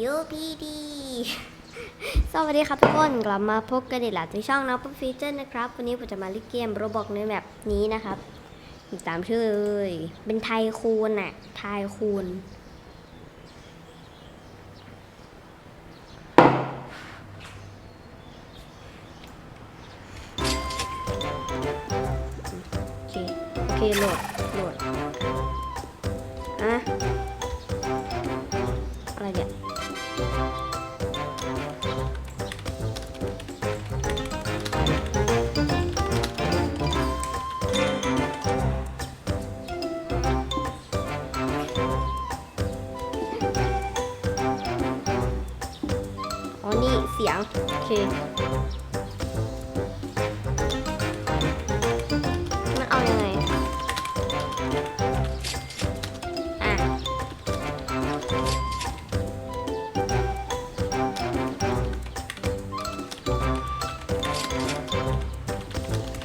ยูพีดีสวัสดีครับทุกคนกลับมาพบกันอีกแล้วที่ช่องน้องปุ๊บฟีเจอร์นะครับ วันนี้ผมจะมาเล่นเกมโรบอกในแบบนี้นะครับอีตามชื่อเลยเป็นไทยคูนน่ะไทยคูนโอเคโอเคโหลดโหลดอะ สียง โอเค มันเอายังไงอะ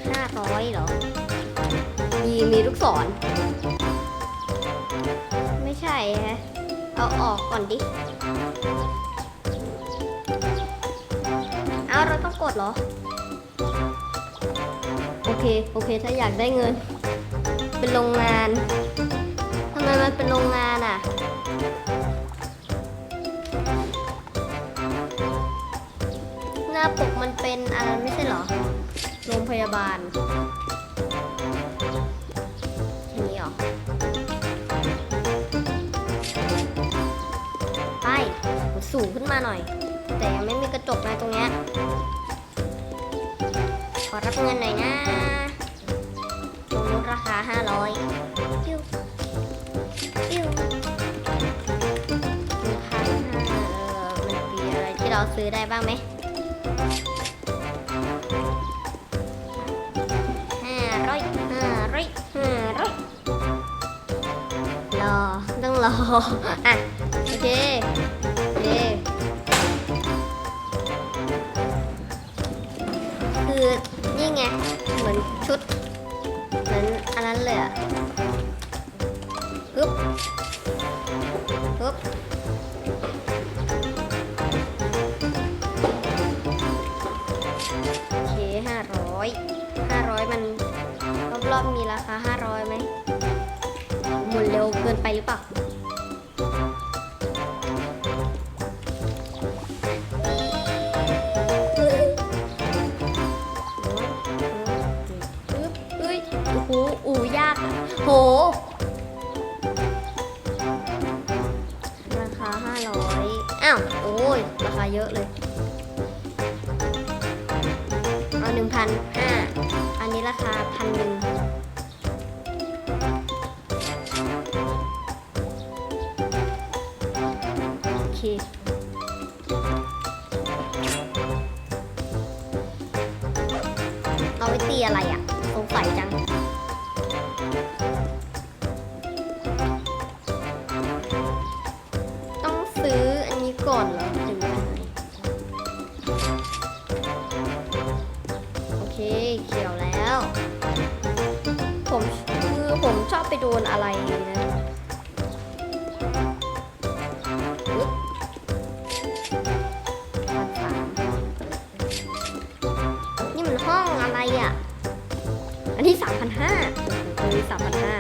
ห้าร้อยเหรอ มีมีลูกศร ไม่ใช่ฮะ เอาออกก่อนดิ ดเหรอ โอเค โอเค ถ้าอยากได้เงิน เป็นโรงงานทำไมมันเป็นโรงงานอะ หน้าปกมันเป็นอะไรไม่ใช่เหรอ โรงพยาบาลทีนี้เหรอ ไป สูงขึ้นมาหน่อย แต่ยังไม่มีกระจกนตรงเนี้ย ขอรับเงินหน่อยนะตรงราคา 500ปิ้วปิ้วหนึ่งพันห้าเออมันมีอะไรที่เราซื้อได้บ้างไหมห้าร้อยห้าร้อยห้าร้อยรอ ต้องรอ อะ โอเคโอเคคือ นี่ไง เหมือนชุด เหมือนอันนั้นเลยอะฮึบฮึบโอเคห้าร้อยห้าร้อยมันรอบๆมีราคาห้าร้อยไหมหมุนเร็วเกินไปหรือเปล่า 1,500อันนี้ราคาพันหนึ่งโอเคเอาไว้ตีอะไรอะสงสัยจังต้องซื้ออันนี้ก่อนเหรอ โดนอะไรนะปึ๊บพันสามนี่มันห้องอะไรอะ อันที่สามพันห้าเฮ้ยสามพันห้า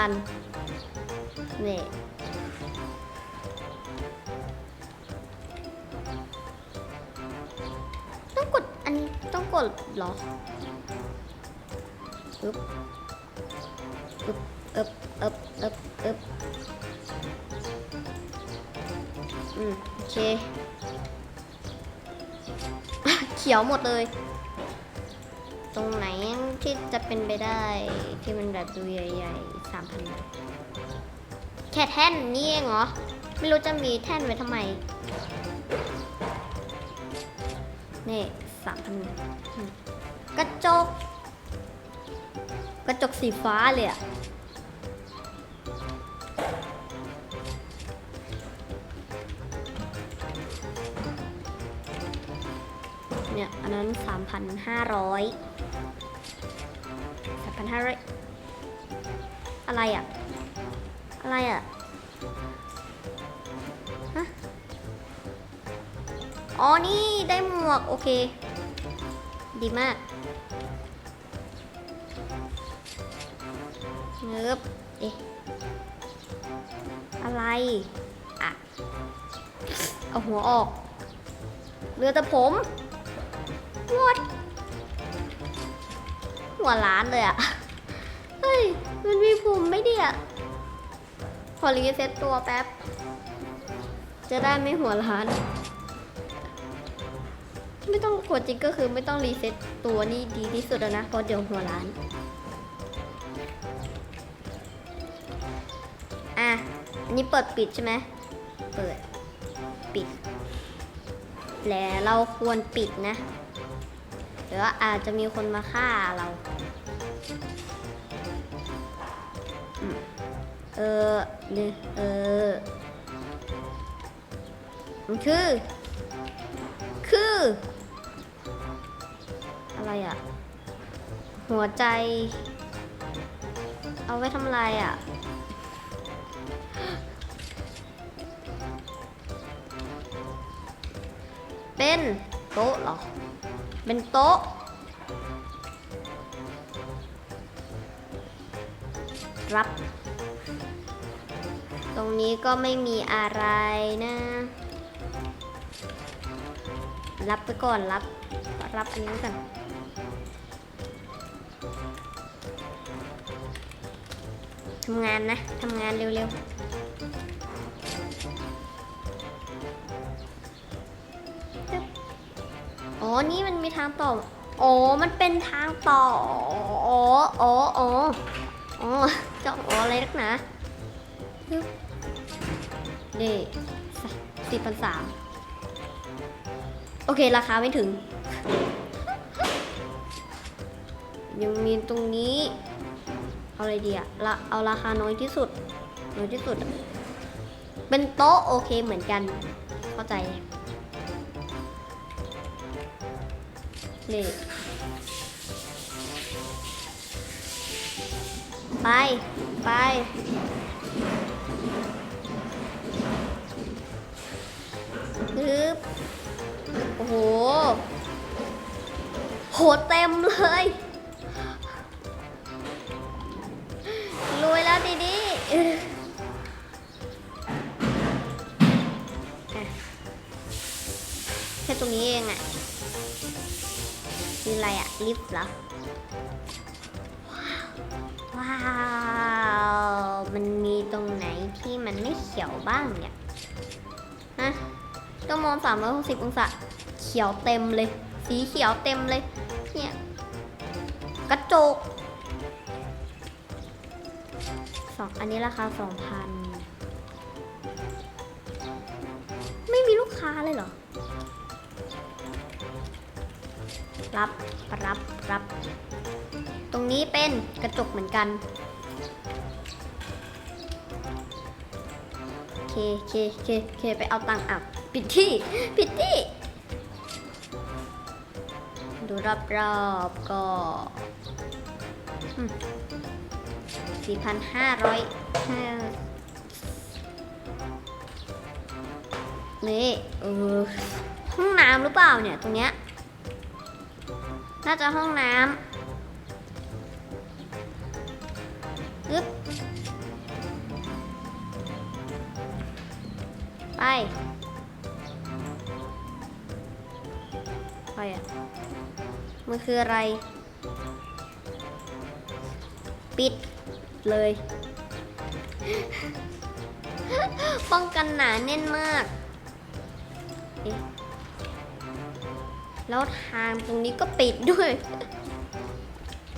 พันนี่ต้องกดอันนี้ต้องกดหรออึ๊บอึ๊บอึ๊บอึ๊บอึ๊บอึ๊บอืมโอเคเขียวหมดเลย ตรงไหนที่จะเป็นไปได้ที่มันแบบดูใหญ่ๆสามพันแค่แท่นนี่เองเหรอ ไม่รู้จะมีแท่นไว้ทำไม นี่สามพันกระจก กระจกสีฟ้าเลยอะเนี่ย อันนั้นสาม พันห้าร้อยสามพันห้าร้อยอะไรอะ อะไรอะฮะ อ๋อ นี่ได้หมวก โอเค ดีมากเงืบเอ๊ะ อะไร อะ เอาหัวออกเหลือแต่ผมวด หัวล้านเลยอะเฮ้ย มันมีผมไม่เดียขอรีเซ็ตตัวแป๊บ จะได้ไม่หัวล้าน ไม่ต้องกดจริงก็คือไม่ต้องรีเซ็ตตัวนี่ดีที่สุดแล้วนะ เพราะเดี๋ยวหัวล้าน อะ อันนี้เปิดปิดใช่ไหม เปิด ปิด แล้วเราควรปิดนะ เดี๋ยวอาจจะมีคนมาฆ่าเรา เออนี่เออมันคือ คือ อะไรอะหัวใจ เอาไว้ทำอะไรอะเป็นโต๊ะหรอ เป็นโต๊ะรับ รงนี้ก็ไม่มีอะไรนะ รับไปก่อนรับ รับอันนี้ก่อนทำงานนะทำงานเร็วๆ อ๋อ นี่มันมีทางต่อ อ๋อ มันเป็นทางต่อ อ๋อ อ๋อ อ๋อ อ๋อจะอ๋ออะไรนักหนาจึ๊ บนี่สี่พันสามโอเค ราคาไม่ถึง ยังมีตรงนี้ เอาอะไรดีอะละเอาราคาน้อยที่สุด น้อยที่สุด เป็นโต๊ะโอเคเหมือนกัน เข้าใจนี่ไป ไป ฮึบโอ้โห โหเต็มเลยรวยแล้วดีดีแค่ตรงนี้เองอะคืออะไรอะลิฟต์เหรอ ว้าว มันมีตรงไหนที่มันไม่เขียวบ้างเนี่ย ต้องมอง360 องศา เขียวเต็มเลย สีเขียวเต็มเลย เนี่ย กระจกสองอันนี้ราคา 2,000 ไม่มีลูกค้าเลยเหรอ รับ รับ รับ ตรงนี้เป็นกระจกเหมือนกันเค เค เค เค ไปเอาตังค์อะ ปิดที่ปิดที่ ดูรอบๆก็สี่พันห้าร้อยนี่เออห้องน้ำหรือเปล่าเนี่ย ตรงเนี้ย น่าจะห้องน้ำอึ๊บไป ไปอะ มันคืออะไร ปิดเลย ป้องกันหนาแน่นมาก แล้วทางตรงนี้ก็ปิดด้วย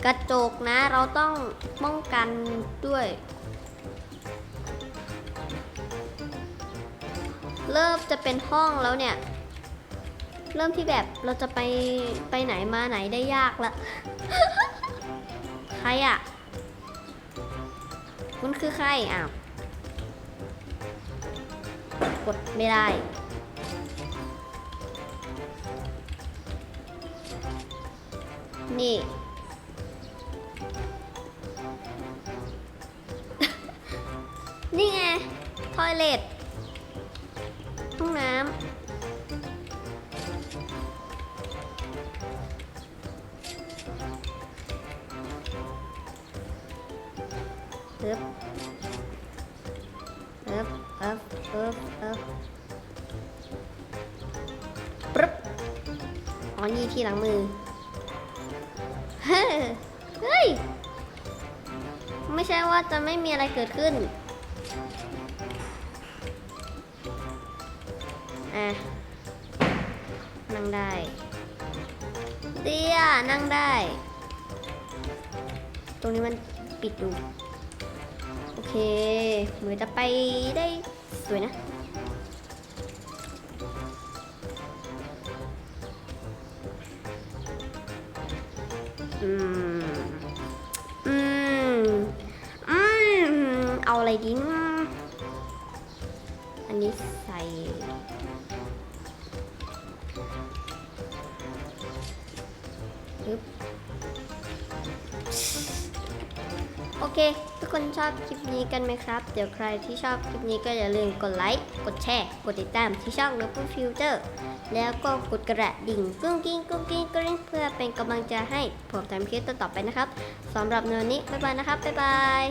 กระจกนะเราต้องป้องกันด้วยเริ่มจะเป็นห้องแล้วเนี่ย เริ่มที่แบบเราจะไปไปไหนมาไหนได้ยากละ ใครอะคุณคือใครอ้าว กดไม่ได้ นี่ นี่ไง ทอยเลทห้องน้ำ อ๋อนี่ที่หลังมือ เฮ้ย ไม่ใช่ว่าจะไม่มีอะไรเกิดขึ้น อะ นั่งได้ เตี้ย นั่งได้ ตรงนี้มันปิดดูโอเค เหมือนจะไปได้สวยนะ ดีนะ อันนี้ใส่ปึ๊บโอเค ทุกคนชอบคลิปนี้กันไหมครับ เดี๋ยวใครที่ชอบคลิปนี้ก็อย่าลืมกดไลค์ กดแชร์ กดติดตามที่ช่อง n o b l e Future แล้วก็กดกระดิ่งกุ้งกิ้งกุ้งกิ้งกริ๊งเพื่อเป็นกำลังใจให้ผมทำคลิปต่อๆไปนะครับสำหรับในวันนี้ บ๊ายบายนะครับ บ๊ายบาย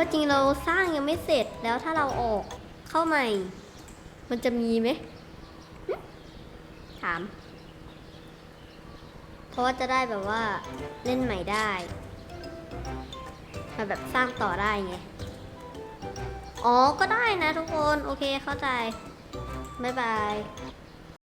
ราะจริงเราสร้างยังไม่เสร็จแล้วถ้าเราออกเข้าใหม่ มันจะมีไหมถาม เพราะว่าจะได้แบบว่าเล่นใหม่ได้มาแบบสร้างต่อได้ไง อ๋อ ก็ได้นะทุกคน โอเคเข้าใจ บ๊ายบาย